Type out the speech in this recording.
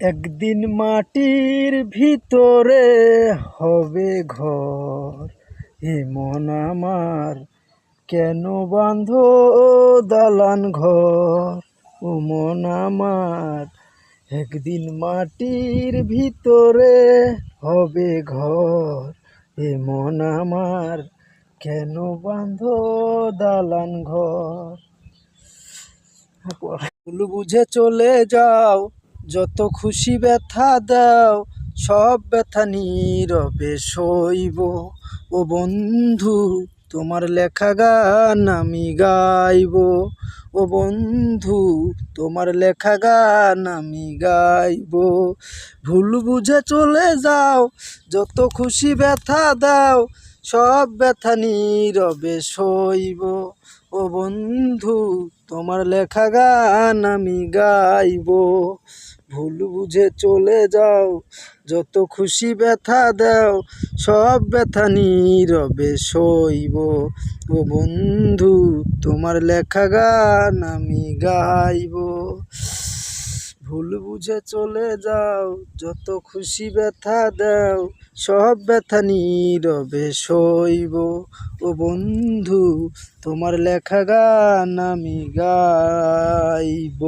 একদিন মাটির ভিতরে হবে ঘর। হে মন আমার কেন বাঁধ দালান ঘর? ও মন আমার একদিন মাটির ভিতরে হবে ঘর। হে মন আমার কেন বাঁধ দালান ঘর? বুঝে চলে যাও। যত খুশি ব্যথা দাও, সব ব্যথা নীরবে সইব। ও বন্ধু, তোমার লেখা গান আমি গাইব। ও বন্ধু, তোমার লেখা গান আমি গাইব। ভুল বুঝে চলে যাও, যত খুশি ব্যথা দাও, সব ব্যথা নীরবে সইব। ও বন্ধু, তোমার লেখা গান আমি গাইব। ভুল বুঝে চলে যাও, যত খুশি ব্যথা দাও, সব ব্যথা নীরবে সইব। ও বন্ধু, তোমার লেখা গান আমি গাইব। ভুল বুঝে চলে যাও, যত খুশি ব্যথা দাও, সব ব্যথা নীরবে সইব। ও বন্ধু, তোমার লেখা গান আমি গাইব।